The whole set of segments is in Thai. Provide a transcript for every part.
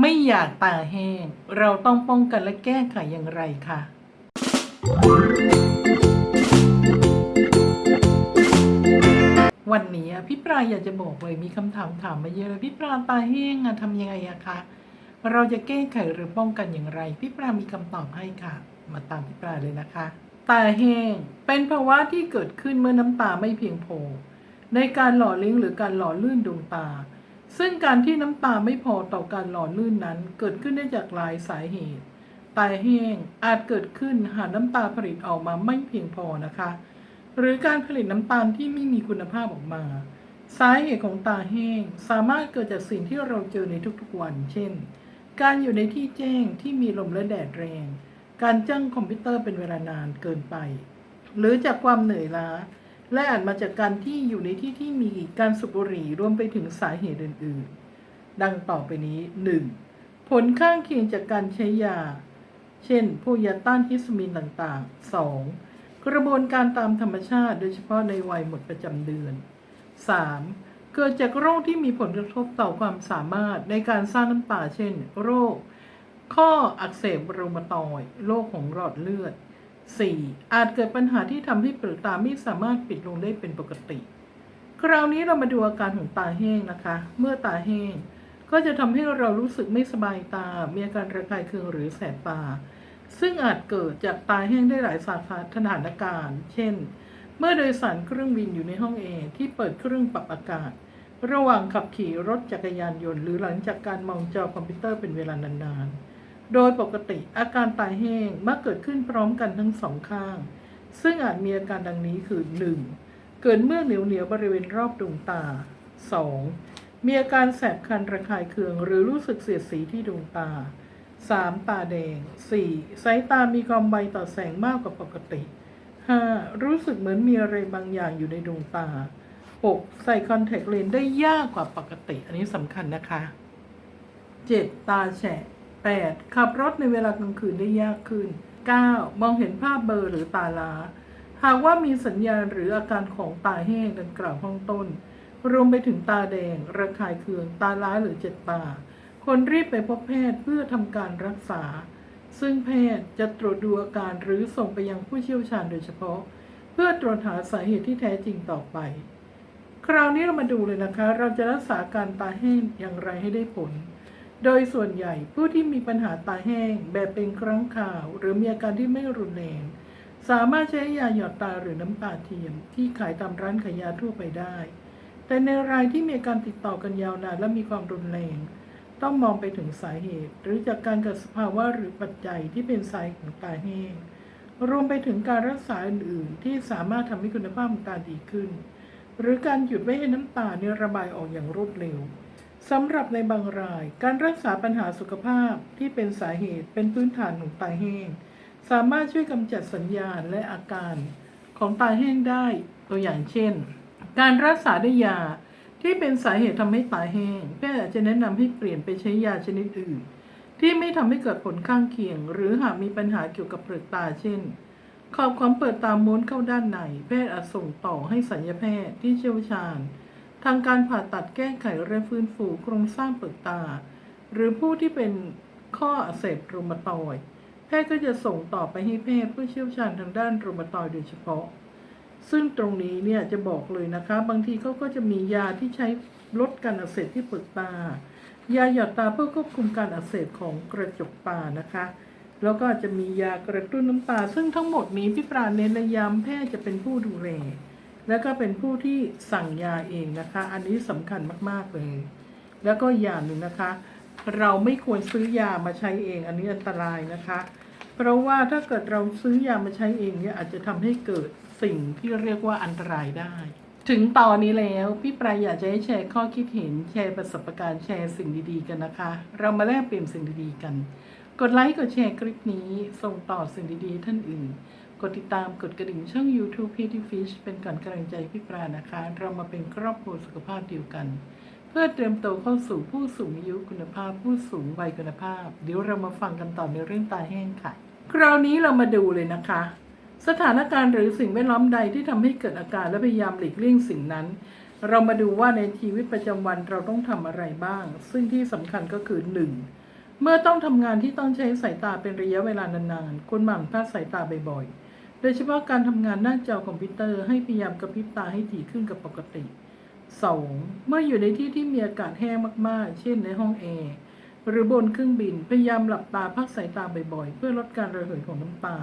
ไม่อยากตาแห้ง เราต้องป้องกันและแก้ไขอย่างไรคะวันนี้พี่ปลาอยากจะบอกเลยมีคำถามถามมาเยอะเลยพี่ปลาตาแห้งอะทำยังไงอะคะเราจะแก้ไขหรือป้องกันอย่างไร พี่ปลามีคำตอบให้ค่ะ มาตามพี่ปลาเลยนะคะ ตาแห้งเป็นภาวะที่เกิดขึ้นเมื่อน้ำตาไม่เพียงพอในการหล่อเลี้ยงหรือการหล่อลื่นดวงตา ซึ่งการที่น้ำตาไม่พอต่อการหล่อลื่นนั้น เกิดขึ้นได้จากหลายสาเหตุตาแห้งอาจเกิดขึ้นหากน้ำตาผลิตออกมาไม่เพียงพอนะคะ หรือการผลิตน้ำตาลที่ไม่มีคุณภาพออกมา สาเหตุของตาแห้งสามารถเกิดจากสิ่งที่เราเจอในทุกๆวัน เช่น การอยู่ในที่แจ้งที่มีลมและแดดแรง การจ้องคอมพิวเตอร์เป็นเวลานานเกินไป หรือจากความเหนื่อยล้า และอาจมาจากการที่อยู่ในที่ที่มีการสูบบุหรี่รวมไปถึงสาเหตุอื่นๆ ดังต่อไปนี้ 1. ผลข้างเคียงจากการใช้ยา เช่น พวกยาต้านฮิสตามีนต่างๆ 2. กระบวนการตามธรรมชาติโดยเฉพาะในวัยหมดประจำเดือน 3. เกิดจากโรคที่มีผลกระทบต่อความสามารถในการสร้างน้ำตา เช่น โรค ข้ออักเสบรูมาตอยโรคของหลอดเลือด 4. อาจเกิดปัญหาที่ทำให้เปลือกตาไม่สามารถปิดลงได้เป็นปกติ คราวนี้เรามาดูอาการของตาแห้งนะคะ เมื่อตาแห้ง ก็จะทำให้เรารู้สึกไม่สบายตา มีอาการระคายเคืองหรือแสบตา ซึ่งอาจเกิดจากตาแห้งได้หลายสถานการณ์ เช่น เมื่อโดยสารเครื่องบินอยู่ในห้องแอร์ที่เปิดเครื่องปรับอากาศ ระหว่างขับขี่รถจักรยานยนต์ หรือหลังจากการมองจอคอมพิวเตอร์เป็นเวลานานๆ โดยปกติอาการตาแห้งมักเกิดขึ้นพร้อมกันทั้งสองข้าง ซึ่งอาจมีอาการดังนี้คือ 1. เกิดเมื่อเหนียวเหนียวบริเวณรอบดวงตา 2. มีอาการแสบคันระคายเคืองหรือรู้สึกเสียดสีที่ดวงตา 3. ตาแดง 4. สายตามีความไวต่อแสงมากกว่าปกติ 5. รู้สึกเหมือนมีอะไรบางอย่างอยู่ในดวงตา 6. ใส่คอนแทคเลนส์ได้ยากกว่าปกติ อันนี้สำคัญนะคะ 7. ตาแฉะ 8. ขับรถในเวลากลางคืนได้ยากขึ้น 9. มองเห็นภาพเบลอหรือตาล้า หากว่ามีสัญญาณหรืออาการของตาแห้งดังกล่าวข้างต้น รวมไปถึงตาแดง ระคายเคือง ตาล้าหรือเจ็บตา คนรีบไปพบแพทย์เพื่อทำการรักษา ซึ่งแพทย์จะตรวจดูอาการหรือส่งไปยังผู้เชี่ยวชาญโดยเฉพาะ เพื่อตรวจหาสาเหตุที่แท้จริงต่อไป คราวนี้เรามาดูเลยนะคะ เราจะรักษาการตาแห้งอย่างไรให้ได้ผล โดยส่วนใหญ่ผู้ที่มีปัญหาตาแห้งแบบเป็นครั้งคราว หรือมีอาการที่ไม่รุนแรง สามารถใช้ยาหยอดตาหรือน้ำตาเทียม ที่ขายตามร้านขายยาทั่วไปได้ แต่ในรายที่มีการติดต่อกันยาวนานและมีความรุนแรง ต้องมองไปถึงสาเหตุ หรือจากการเกิดสภาวะหรือปัจจัยที่เป็นสาเหตุของตาแห้ง รวมไปถึงการรักษาอื่นๆ ที่สามารถทำให้คุณภาพของตาดีขึ้น หรือการหยุดไม่ให้น้ำตาเนี่ยระบายออกอย่างรวดเร็ว สำหรับในบางราย การรักษาปัญหาสุขภาพที่เป็นสาเหตุเป็นพื้นฐานของตาแห้ง สามารถช่วยกำจัดสัญญาณและอาการของตาแห้งได้ตัวอย่างเช่น การรักษาด้วยยาที่เป็นสาเหตุทำให้ตาแห้งแพทย์อาจจะแนะนำให้เปลี่ยนไปใช้ยาชนิดอื่น ที่ไม่ทำให้เกิดผลข้างเคียง หรือหากมีปัญหาเกี่ยวกับเปลือกตาเช่น ขอบของเปิดตาม้วนเข้าด้านในแพทย์อาจส่งต่อให้สัญญาแพทย์ที่เชี่ยวชาญ ทางการผ่าตัดแก้ไขและฟื้นฟูโครงสร้างเปลือกตา หรือผู้ที่เป็นข้ออักเสบรูมาตอยด์แพทย์ก็จะส่งต่อไปให้แพทย์ผู้เชี่ยวชาญทางด้านรูมาตอยด์โดยเฉพาะ ซึ่งตรงนี้เนี่ยจะบอกเลยนะคะ บางทีเขาก็จะมียาที่ใช้ลดการอักเสบที่เปลือกตา ยาหยอดตาเพื่อควบคุมการอักเสบของกระจกตานะคะ แล้วก็จะมียากระตุ้นน้ำตา ซึ่งทั้งหมดนี้พี่ปราณเน้นและย้ำแพทย์จะเป็นผู้ดูแล แล้วก็เป็นผู้ที่สั่งยาเองนะคะ อันนี้สำคัญมาก ๆ เลย แล้วก็อย่างหนึ่งนะคะ เราไม่ควรซื้อยามาใช้เอง อันนี้อันตรายนะคะ เพราะว่าถ้าเกิดเราซื้อยามาใช้เองเนี่ยอาจจะทำให้เกิดสิ่งที่เรียกว่าอันตรายได้ ถึงตอนนี้แล้วพี่ปรายอยากจะให้แชร์ข้อคิดเห็นแชร์ประสบการณ์แชร์สิ่งดีๆกันนะคะ เรามาแลกเปลี่ยนสิ่งดีๆกัน กดไลค์กดแชร์คลิปนี้ส่งต่อสิ่งดีๆท่านอื่น กดติดตามกดกระดิ่งช่อง YouTube p t Fish เป็นการกำลังใจพี่ปรานะคะ เรามาเป็นครอบครัวสุขภาพเดียวกัน เพื่อเตรียมตัวเข้าสู่ผู้สูงอายุคุณภาพ ผู้สูงวัยคุณภาพ เดี๋ยวเรามาฟังกันต่อในเรื่องตาแห้งค่ะ คราวนี้เรามาดูเลยนะคะ สถานการณ์หรือสิ่งแวดล้อมใดที่ทำให้เกิดอาการและพยายามหลีกเลี่ยงสิ่งนั้น เรามาดูว่าในชีวิตประจำวันเราต้องทำอะไรบ้าง ซึ่งที่สำคัญก็คือ 1. เมื่อต้องทำงานที่ต้องใช้สายตาเป็นระยะเวลานานๆคุณหมั่นพลาดสายตาบ่อยๆ ดยเฉพาะการทำงานหน้าจอคอมพิวเตอร์ให้พยายามกระพริบตาให้ถี่ขึ้นกับปกติ 2. เมื่ออยู่ในที่ที่มีอากาศแห้งมากๆ เช่นในห้องแอร์หรือบนเครื่องบินพยายามหลับตาพักสายตาบ่อยๆ เพื่อลดการระเหยของน้ำตา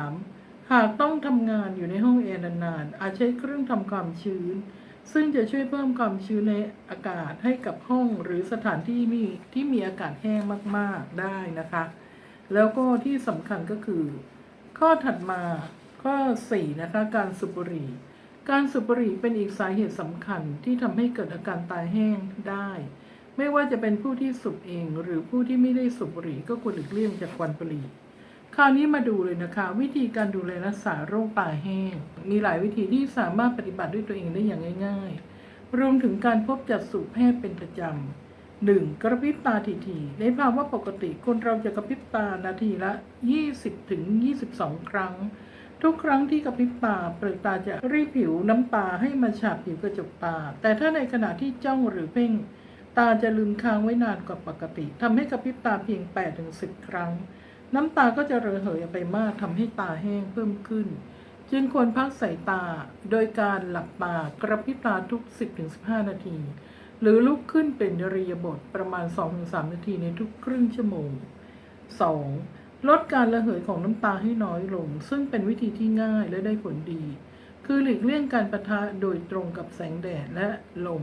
3. หากต้องทำงานอยู่ในห้องแอร์นานๆอาจใช้เครื่องทำความชื้น ซึ่งจะช่วยเพิ่มความชื้นในอากาศให้กับห้องหรือสถานที่มีที่มีอากาศแห้งมากๆได้นะคะ แล้วก็ที่สำคัญก็คือ ข้อถัดมาข้อ 4 นะคะ การสูบบุหรี่ การสูบบุหรี่เป็นอีกสาเหตุสำคัญที่ทำให้เกิดอาการตาแห้งได้ ไม่ว่าจะเป็นผู้ที่สูบเอง หรือผู้ที่ไม่ได้สูบบุหรี่ก็ควรหลีกเลี่ยงจากควันบุหรี่คราวนี้มาดูเลยนะคะ วิธีการดูแลรักษาโรคตาแห้ง มีหลายวิธีที่สามารถปฏิบัติด้วยตัวเองได้อย่างง่าย ๆ รวมถึงการพบจัดสูแพทย์เป็นประจำ หนึ่งกระพริบตาทีๆในภาวะปกติคนเราจะกระพริบตานาทีละ 20ถึง22 ครั้ง ทุกครั้งที่กระพริบตาเปลือกตาจะรีบผิวน้ำตาให้มาฉาบผิวกระจกตา แต่ถ้าในขณะที่จ้องหรือเพ่ง ตาจะลืมค้างไว้นานกว่าปกติทำให้กระพริบตาเพียง8-10 ครั้ง น้ำตาก็จะระเหยไปมากทำให้ตาแห้งเพิ่มขึ้น จึงควรพักสายตา โดยการหลับตากระพริบตาทุก 10-15 นาที หรือลุกขึ้นเป็นอริยบถประมาณ 2-3 นาทีในทุกครึ่งชั่วโมง 2. ลดการระเหยของน้ำตาให้น้อยลง ซึ่งเป็นวิธีที่ง่ายและได้ผลดี คือหลีกเลี่ยงการประทะโดยตรงกับแสงแดดและลม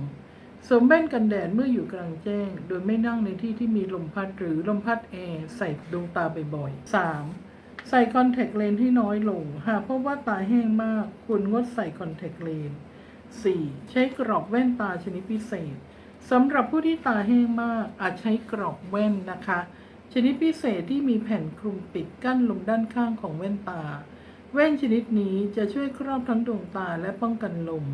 สวมแว่นกันแดดเมื่ออยู่กลางแจ้ง โดยไม่นั่งในที่ที่มีลมพัดหรือลมพัดแอร์ใส่ดวงตาบ่อยๆ 3. ใส่คอนแทคเลนส์ที่น้อยลง หากพบว่าตาแห้งมาก ควรงดใส่คอนแทคเลนส์ 4. ใช้กรอบแว่นตาชนิดพิเศษสำหรับผู้ที่ตาแห้งมากอาจใช้กรอบแว่นนะคะ ชนิดพิเศษที่มีแผ่นคลุมปิดกั้นลมด้านข้างของแว่นตา แว่นชนิดนี้จะช่วยครอบทั้งดวงตาและป้องกันลม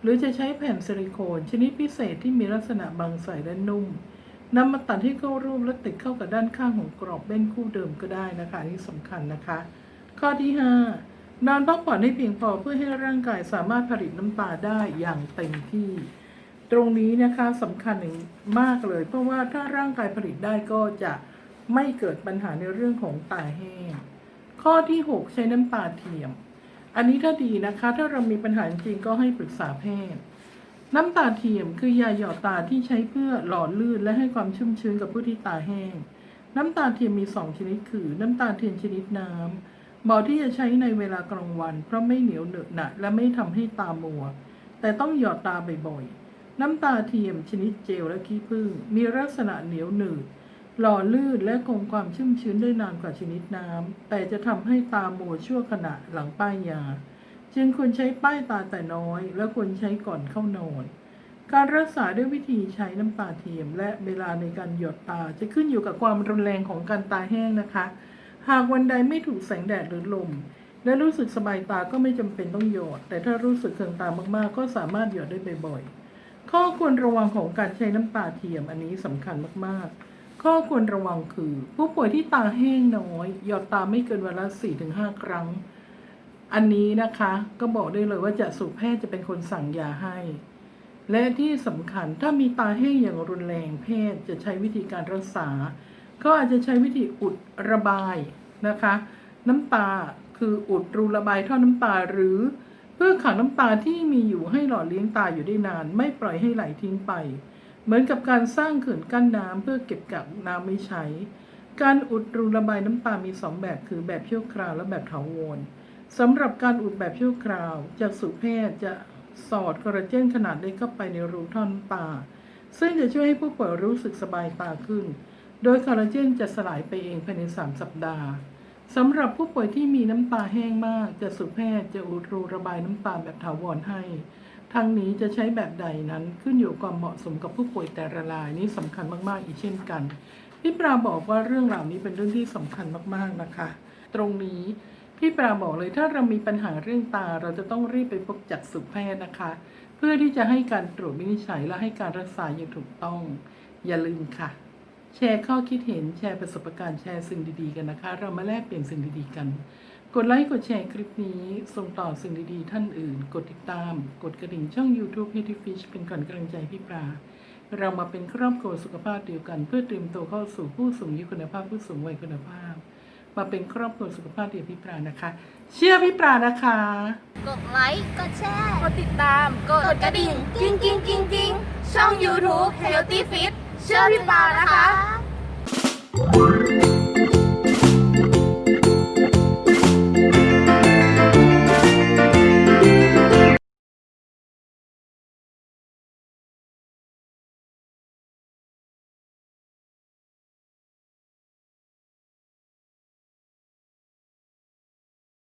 หรือจะใช้แผ่นซิลิโคนชนิดพิเศษที่มีลักษณะบางใสและนุ่มนำมาตัดให้เข้ารูปและติดเข้ากับด้านข้างของกรอบแว่นคู่เดิมก็ได้นะคะนี่สำคัญนะคะ ข้อที่ 5 นอนพักผ่อนให้เพียงพอเพื่อให้ร่างกายสามารถผลิตน้ำตาได้อย่างเต็มที่ ตรงนี้นะคะสำคัญมากเลย เพราะว่าถ้าร่างกายผลิตได้ก็จะไม่เกิดปัญหาในเรื่องของตาแห้ง ข้อที่ 6 ใช้น้ำตาเทียม อันนี้ถ้าดีนะคะ ถ้าเรามีปัญหาจริงก็ให้ปรึกษาแพทย์ น้ำตาเทียมคือยาหยอดตาที่ใช้เพื่อหล่อลื่นและให้ความชุ่มชื้นกับผู้ที่ตาแห้ง น้ำตาเทียมมี 2 ชนิดคือ น้ำตาเทียมชนิดน้ำ หมาะที่จะใช้ในเวลากลางวัน เพราะไม่เหนียวเหนอะหนะและไม่ทำให้ตามัว แต่ต้องหยอดตาบ่อยๆ น้ำตาเทียมชนิดเจลและขี้ผึ้งมีลักษณะเหนียวหนืดหล่อลื่นและคงความชุ่มชื้นได้นานกว่าชนิดน้ำ แต่จะทำให้ตามัวชั่วขณะหลังป้ายยา จึงควรใช้ป้ายตาแต่น้อย และควรใช้ก่อนเข้านอน การรักษาด้วยวิธีใช้น้ำตาเทียม และเวลาในการหยดตาจะขึ้นอยู่กับความรุนแรงของการตาแห้งนะคะ หากวันใดไม่ถูกแสงแดดหรือลม และรู้สึกสบายตาก็ไม่จำเป็นต้องหยดแต่ถ้ารู้สึกเคืองตามากๆ ก็สามารถหยดได้บ่อยๆ ข้อควรระวังของการใช้น้ำตาเทียมอันนี้สำคัญมากๆ ข้อควรระวังคือ ผู้ป่วยที่ตาแห้งน้อย หยดตาไม่เกินวันละ 4-5 ครั้ง อันนี้นะคะก็บอกได้เลยว่าจะสูแพทย์จะเป็นคนสั่งยาให้ และที่สำคัญถ้ามีตาแห้งอย่างรุนแรงแพทย์จะใช้วิธีการรักษาก็อาจจะใช้วิธีอุดระบาย นะคะ น้ำตาคืออุดรูระบายท่อน้ำตาหรือ เพื่อขังน้ำตาที่มีอยู่ให้หล่อเลี้ยงตาอยู่ได้นาน ไม่ปล่อยให้ไหลทิ้งไป เหมือนกับการสร้างเขื่อนกั้นน้ำเพื่อเก็บกักน้ำไม่ใช้ การอุดรูระบายน้ำตามีสองแบบคือแบบชั่วคราวและแบบถาวรสำหรับการอุดแบบชั่วคราวจากสุแพทย์จะสอดคอลลาเจนขนาดเล็กเข้าไปในรูท่อน้ำตา ซึ่งจะช่วยให้ผู้ป่วยรู้สึกสบายตาขึ้น โดยคอลลาเจนจะสลายไปเองภายใน 3 สัปดาห์สำหรับผู้ป่วยที่มีน้ำตาแห้งมาก จะสุแพทย์จะอุดรูระบายน้ำตาแบบถาวรให้ ทั้งนี้จะใช้แบบใดนั้นขึ้นอยู่กับความเหมาะสมกับผู้ป่วยแต่ละรายนี่สำคัญมากๆ อีกเช่นกันพี่ปราบอกว่าเรื่องเหล่านี้เป็นเรื่องที่สำคัญมากๆนะคะ ตรงนี้พี่ปราบอกเลยถ้าเรามีปัญหาเรื่องตาเราจะต้องรีบไปพบจักษุแพทย์นะคะ เพื่อที่จะให้การตรวจวินิจฉัยและให้การรักษาอย่างถูกต้อง อย่าลืมค่ะ แชร์ข้อคิดเห็นแชร์ประสบการณ์แชร์สิ่งดีๆกันนะคะ เรามาแลกเปลี่ยนสิ่งดีๆกัน กดไลค์กดแชร์คลิปนี้ส่งต่อสิ่งดีๆ ท่านอื่น กดติดตาม กดกระดิ่งช่อง YouTube h e a d y Fish เป็นก่อนกำลังใจพี่ปลาเรามาเป็นครอบครัวสุขภาพเดียวกัน เพื่อเตรียมตัวเข้าสู่ผู้สูงอายุคุณภาพผู้สูงวัยคุณภาพ มาเป็นครอบครัวสุขภาพเดียวพี่ปรานะคะ เชื่อพี่ปรานะคะ กดไลค์ กดแชร์ กดติดตาม กดกระดิ่ง กิ้งกิ้งกิ้งกิ้งช่อง YouTube Healthy Fit เชื่อพี่ปานะคะ